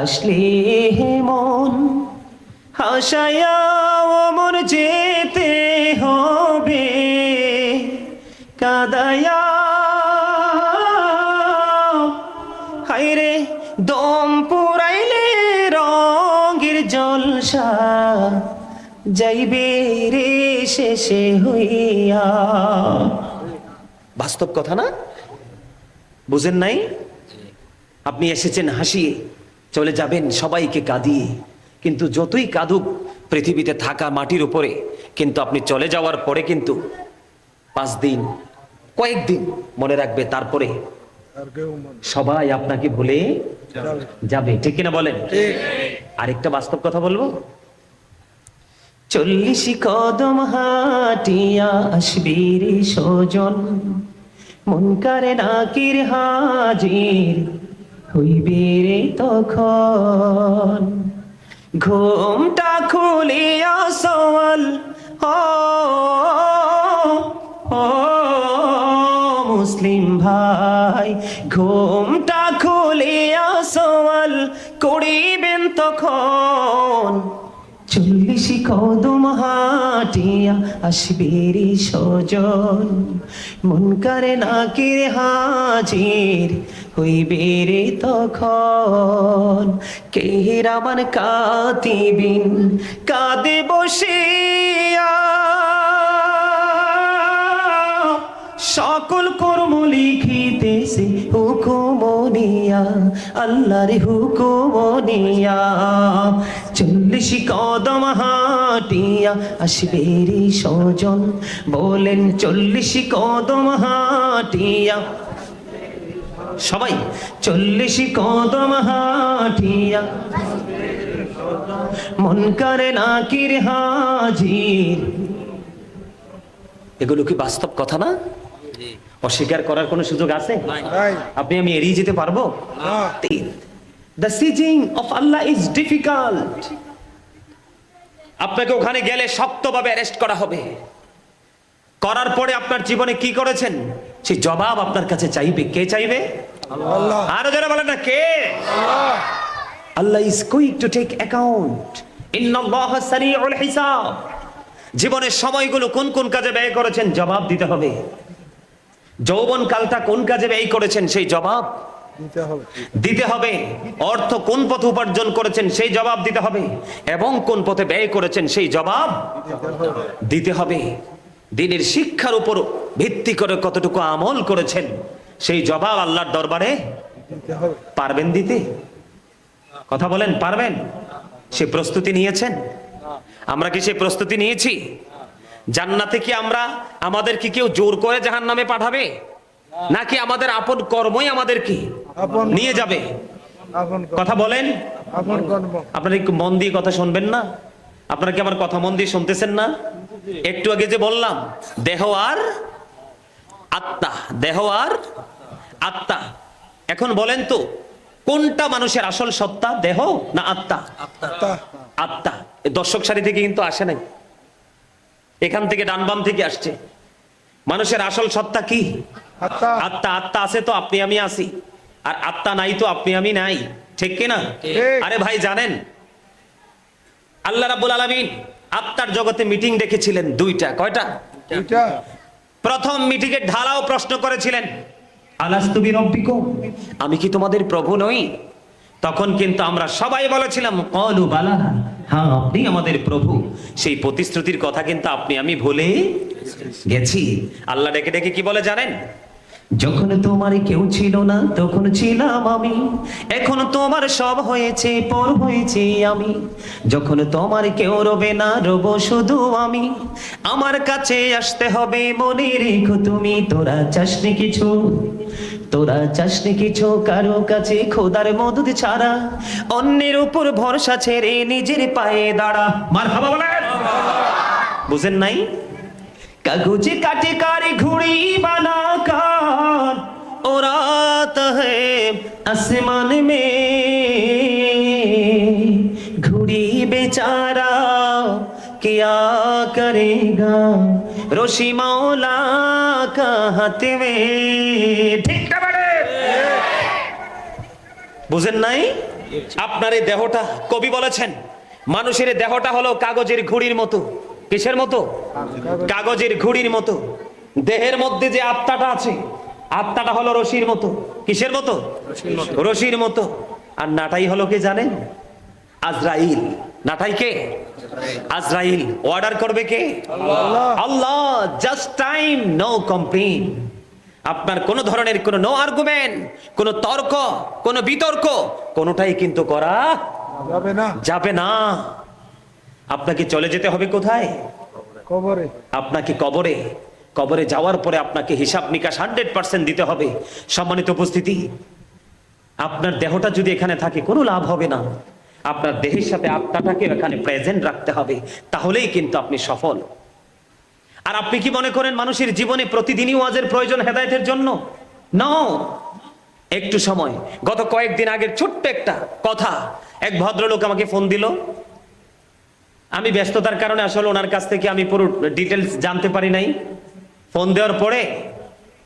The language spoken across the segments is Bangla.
আসলে মন হাসায়া মন যেতে হবে, কাদায়া। হাইরে দম পুরাইলে রঙের জলসা, যাইবে রে শেষে হইয়া। বাস্তব কথা না? বুঝেন নাই? আপনি এসেছেন হাসিয়ে। চলে যাবেন সবাইকে কাঁদিয়ে। কিন্তু যতই কাঁদুক পৃথিবীতে থাকা মাটির উপরে কিন্তু আপনি চলে যাওয়ার পরে কিন্তু পাঁচ দিন কয়েকদিন মনে রাখবে তারপরে সবাই আপনাকে ভুলে যাবে। যাবে ঠিক কিনা বলেন? আরেকটা বাস্তব কথা বলব? চল্লিশ কদম হাটিয়া আসবি রে সজন মন করে নাকির হাজির। হইবে রে তখন। ঘুমটা খুলিয়া সওয়াল মুসলিম ভাই, ঘুমটা খুলিয়া সওয়াল করিবেন তখন। চল্লিশ কদম হাটিয়া আসবে রে সজন মন করে নাকির হাজির হইবে রে তখন। কে রামান কাতিবিন কাঁদে বসিয়া। সকল কর্ম লিখিতেছে হুকুমনিয়া আল্লাহর হুকুমনিয়া চল্লিশ কদম হাটিয়া আসবে রে সজন বলেন চল্লিশ কদম হাটিয়া সবাই চল্লিশ কদম হাটিয়া। মন করে নাকির হাজির। এগুলো কি বাস্তব কথা না? অস্বীকার করার কোনো সুযোগ আছে? আপনি আমি এড়িয়ে যেতে পারব? না। The seizing of Allah is difficult আপনাকে ওখানে গেলে শক্তভাবে অ্যারেস্ট করা হবে। করার পরে আপনার জীবনে কি করেছেন? সেই জবাব আপনার কাছে চাইবে কে চাইবে? আরও যারা বলেন না কে? Allah. Is quick to take account হিসাব। জীবনের সময়গুলো কোন কোন কাজে ব্যয় করেছেন? জবাব দিতে হবে। যৌবন কালটা কোন কাজে ব্যয় করেছেন? সেই জবাব দিতে হবে। অর্থ কোন পথে উপার্জন করেছেন? সেই জবাব দিতে হবে। এবং কোন পথে ব্যয় করেছেন? সেই জবাব দিতে হবে। দিনের শিক্ষার উপর ভিত্তি করে কতটুকু আমল করেছেন সেই জবাব আল্লাহর দরবারে পারবেন দিতে? কথা বলেন পারবেন? সে প্রস্তুতি নিয়েছেন? আমরা কি সেই প্রস্তুতি নিয়েছি? জান্নাতে কি আমরা আমাদের কি কেউ জোর করে জাহান নামে পাঠাবে? নাকি আমাদের আপন কর্মই আমাদের কি নিয়ে যাবে? কথা বলেন। আপনারা একটু মন দিয়ে কথা শুনবেন না? আপনারা কি আমার কথা মন দিয়ে শুনতেছেন না? একটু আগে যে বললাম দেহ আর আত্মা দেহ আর আত্মা। এখন বলেন তো কোনটা মানুষের আসল সত্তা দেহ না আত্মা? আত্মা। দর্শক সারি থেকে কিন্তু আসে নাই। এখান থেকে ডান বাম থেকে আসছে। মানুষের আসল সত্তা কি? আত্মা। আত্মা আছে তো আপনি আমি আছি। আর আত্মা নাই তো আপনি আমি নাই। ঠিক কিনা। আরে ভাই জানেন? আল্লাহ রাব্বুল আলামিন আত্মার জগতে মিটিং ডেকেছিলেন দুইটা। কয়টা? প্রথম মিটিকে ঢালাও প্রশ্ন করেছিলেন। আলাস্তুবি রব্বিক আমি কি তোমাদের প্রভু নই? তখন কিন্তু আমরা সবাই বলেছিলাম কলু বালা হ্যাঁ আপনি আমাদের প্রভু। সেই প্রতিশ্রুতির কথা কিন্তু আপনি আমি ভুলে গেছি। আল্লাহ ডেকে ডেকে কি বলে জানেন? যখন তোমার কেউ ছিল না, তখন ছিলাম আমি। এখন তোমার সব হয়েছে, পর হয়েছে আমি। যখন তোমার কেউ রবে না, রব শুধু আমি। আমার কাছে আসতে হবে, মনে রেখো তুমি, তোরা চাসনি কিছু। তোরা চাসনি কিছু, কারও কাছে খোদার মধু ছাড়া। অন্যের উপর ভরসা ছেড়ে নিজের পায়ে দাঁড়া। মার বুঝেন নাই? কাগজে কাটে কারে ঘুড়ি বানা आसमान में घुड़ी बेचारा क्या करेगा रोशी मौला का हाथ में ঠিক না বাড়ে বুঝেন নাই আপনার এই দেহটা কবি বলেছেন মানুষের এই দেহটা হলো কাগজের ঘুড়ির মতো কিসের মতো কাগজের ঘুড়ির মতো দেহের মধ্যে যে আত্মাটা আছে আত্মাটা হলো রশির মতো। কিসের মতো? রশির মতো। আর নাটাই হলো কে জানেন? আজরাইল। নাটাই কে? আজরাইল। অর্ডার করবে কে? Allah. Just time no complain আপনার কোনো ধরনের কোনো নো আর্গুমেন্ট কোনো তর্ক কোনো বিতর্ক কোনোটাই কিন্তু করা যাবে না। যাবে না। আপনাকে চলে যেতে হবে কোথায়? কবরে। আপনাকে কবরে। কবরে যাওয়ার পরে আপনাকে হিসাব নিকাশ হান্ড্রেড পার্সেন্ট দিতে হবে। সম্মানিত উপস্থিতি, আপনার দেহটা যদি এখানে থাকে, কোনো লাভ হবে না। আপনার দেহের সাথে আত্মাটাকে এখানে প্রেজেন্ট রাখতে হবে, তাহলেই কিন্তু আপনি সফল। আর আপনি কি মনে করেন মানুষের জীবনে প্রতিদিনই ওয়াজের প্রয়োজন হেদায়েতের জন্য? নাও একটু সময়। গত কয়েকদিন আগের ছোট্ট একটা কথা, এক ভদ্রলোক আমাকে ফোন দিল। আমি ব্যস্ততার কারণে আসলে ওনার কাছ থেকে আমি পুরো ডিটেলস জানতে পারি নাই। ফোন দেওয়ার পরে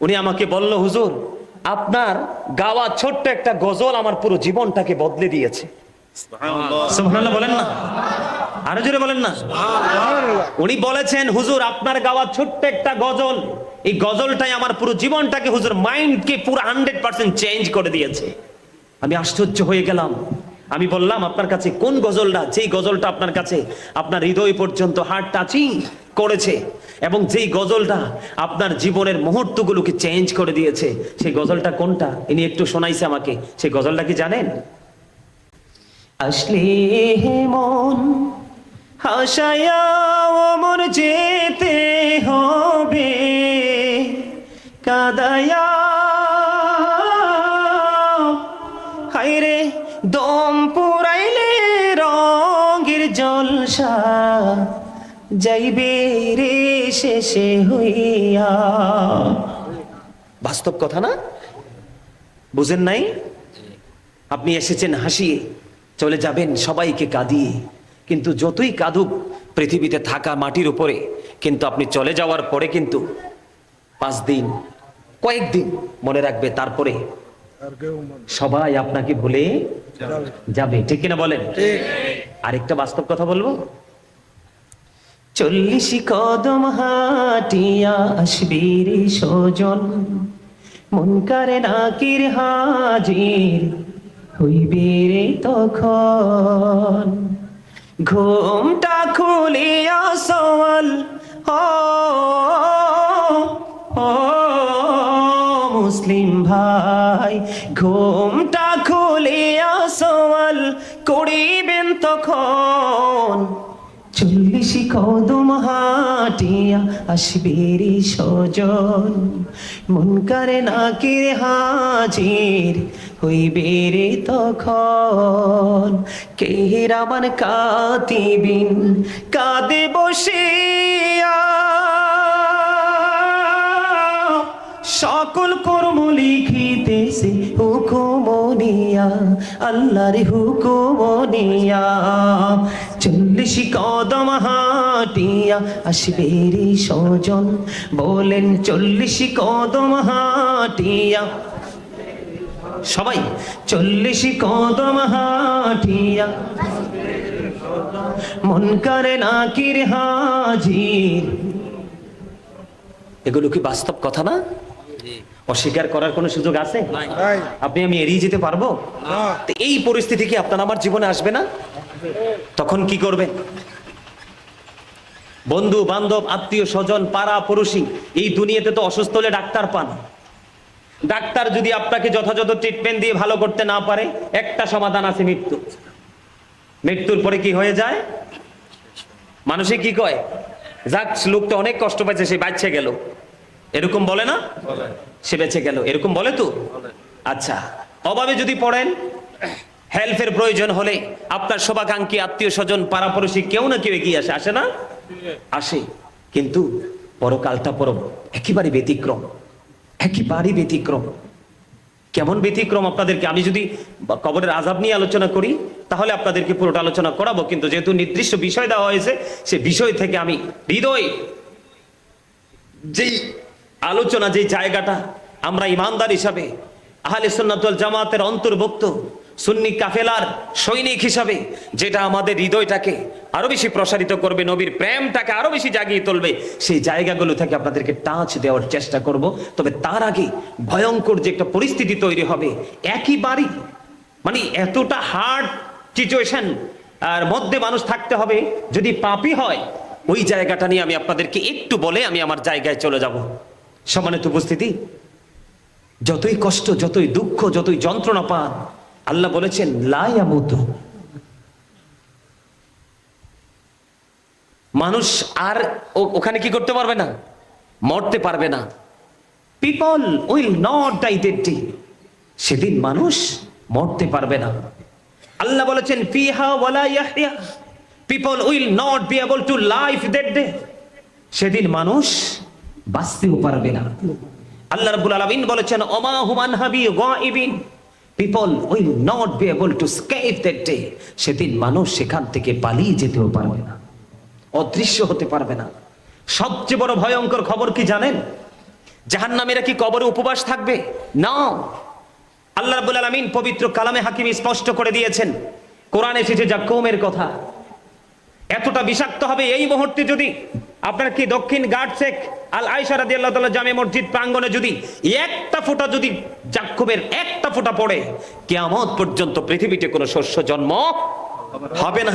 উনি আমাকে বলল হুজুর আপনার গাওয়া ছোট্ট একটা গজল আমার পুরো জীবনটাকে বদলে দিয়েছে। বলেন না। আরও জোরে বলেন না। উনি বলেছেন হুজুর আপনার গাওয়া ছোট্ট একটা গজল এই গজলটাই আমার পুরো জীবনটাকে হুজুর মাইন্ডকে পুরো হান্ড্রেড পার্সেন্ট চেঞ্জ করে দিয়েছে। আমি আশ্চর্য হয়ে গেলাম। আমি বললাম আপনার কাছে কোন গজলটা যেই গজলটা আপনার কাছে আপনার হৃদয় পর্যন্ত হার্ট টাচিং করেছে এবং যেই গজলটা আপনার জীবনের মুহূর্তগুলোকে চেঞ্জ করে দিয়েছে, সেই গজলটা কোনটা? ইনি একটু শোনাইছে আমাকে। সেই গজলটা কি জানেন? আসলে মন হাসায়া অমর যেতে হবে, কাদায়া হাইরে দম পুরাইলে রঙের জলসা, যাইবে শেষে হইয়া। বাস্তব কথা না? বুঝেন নাই? আপনি এসেছেন হাসিয়ে চলে যাবেন সবাইকে কাঁদিয়ে। কিন্তু যতই কাঁদুক পৃথিবীতে থাকা মাটির উপরে কিন্তু আপনি চলে যাওয়ার পরে কিন্তু পাঁচ দিন কয়েকদিন মনে রাখবে তারপরে সবাই আপনাকে ভুলে যাবে। যাবে ঠিক কিনা বলেন? আরেকটা বাস্তব কথা বলব? চল্লিশ কদম হাটিয়া আসবি রে সজন মন করে নাকির হাজির হইবে রে তখন। ঘুমটা খুলিয়া সওয়াল ও, মুসলিম ভাই, ঘুমটা খুলিয়া সওয়াল করিবেন তখন। চল্লিশ কদম হাটিয়া আসবে রে সজন মন করে নাকির হাজির হইবে রে তখন। কে রামান কাতিবিন কাঁদে বসিয়া। সকল কর্ম লিখিতেছে হুকুমনিয়া আল্লাহর হুকুমনিয়া চল্লিশ কদম হাটিয়া আসবে রে সজন। বলেন, চল্লিশ কদম হাটিয়া সবাই, চল্লিশ কদম হাটিয়া মন করে নাকির হাজির। এগুলো কি বাস্তব কথা না? অস্বীকার করার কোনো সুযোগ আছে? আপনি আমি এড়িয়ে যেতে পারব? এই পরিস্থিতি কি আপনার আমার জীবনে আসবে না? তখন কি করবেন বন্ধু বান্ধব আত্মীয় স্বজন পাড়া পড়োশি এই দুনিয়াতে তো অসুস্থ হলে ডাক্তার পান। ডাক্তার যদি আপনাকে যথাযথ ট্রিটমেন্ট দিয়ে ভালো করতে না পারে একটা সমাধান আছে মৃত্যু। মৃত্যুর পরে কি হয়ে যায়? মানুষে কি কয়? যাক লোকটা অনেক কষ্ট পাইছে সে বাচ্চা গেল। এরকম বলে না? সে বেঁচে গেল। এরকম বলে তো? আচ্ছা অভাবে যদি পড়েন হেল্পের প্রয়োজন হলে আপনার শোভাকাঙ্ক্ষী আত্মীয় স্বজন পাড়াপড়শি কেউ না কেউ এগিয়ে আসে আসে না? আসে। কিন্তু পরকালটা পর একেবারে ব্যতিক্রম একেবারে ব্যতিক্রম। কেমন ব্যতিক্রম আপনাদেরকে? আমি যদি কবরের আজাব নিয়ে আলোচনা করি তাহলে আপনাদেরকে পুরোটা আলোচনা করাবো। কিন্তু যেহেতু নির্দিষ্ট বিষয় দেওয়া হয়েছে সে বিষয় থেকে আমি হৃদয় যেই আলোচনা যেই জায়গাটা, আমরা ইমানদার হিসাবে, আহলে সুন্নাতুল জামাতের অন্তর্ভুক্ত, সুন্নি কাফেলার সৈনিক হিসাবে, যেটা আমাদের হৃদয়টাকে আরও বেশি প্রসারিত করবে, নবীর প্রেমটাকে আরও বেশি জাগিয়ে তুলবে, সেই জায়গাগুলো থেকে আপনাদেরকে টাচ দেওয়ার চেষ্টা করব। তবে তার আগে ভয়ঙ্কর যে একটা পরিস্থিতি তৈরি হবে একই বাড়ি মানে এতটা হার্ড সিচুয়েশন আর মধ্যে মানুষ থাকতে হবে, যদি পাপি হয়, ওই জায়গাটা নিয়ে আমি আপনাদেরকে একটু বলে আমি আমার জায়গায় চলে যাব। সমানিত উপস্থিতি, যতই কষ্ট, যতই দুঃখ, যতই যন্ত্রণা পান, আল্লাহ বলেছেন লাই লায়ামুত মানুষ আর ওখানে কি করতে পারবে না? মরতে পারবে না। People will not die that day সেদিন মানুষ মরতে পারবে না। আল্লাহ বলেছেন, ফিহা ওয়ালা ইয়াহইয়া। People will not be able to life that day সেদিন মানুষ বাঁচতেও পারবে না। আল্লাহ রাব্বুল আলামিন বলেছেন, ওমা হুমান হাবি গাইবিন। People will not be able to escape that day সেদিন মানুষ সেখান থেকে পালিয়ে যেতেও পারবে না। অদৃশ্য হতে পারবে না। সবচেয়ে বড় ভয়ঙ্কর খবর কি জানেন? জাহান্নামীরা কি কবরে উপবাস থাকবে? না। আল্লাহ রাব্বুল আলামিন পবিত্র কালামে হাকিম স্পষ্ট করে দিয়েছেন, কোরআন এসেছে যা কৌমের কথা। এতটা বিষাক্ত হবে এই মুহূর্তে যদি আপনার কি দক্ষিণ গার্ড শেখ আল আয়সা আল্লাহ তালা জামে মসজিদ প্রাঙ্গনে যদি একটা ফোঁটা যদি জাক্ষুবের একটা ফোঁটা পড়ে কেমন পর্যন্ত পৃথিবীতে কোনো শস্য জন্ম হবে না।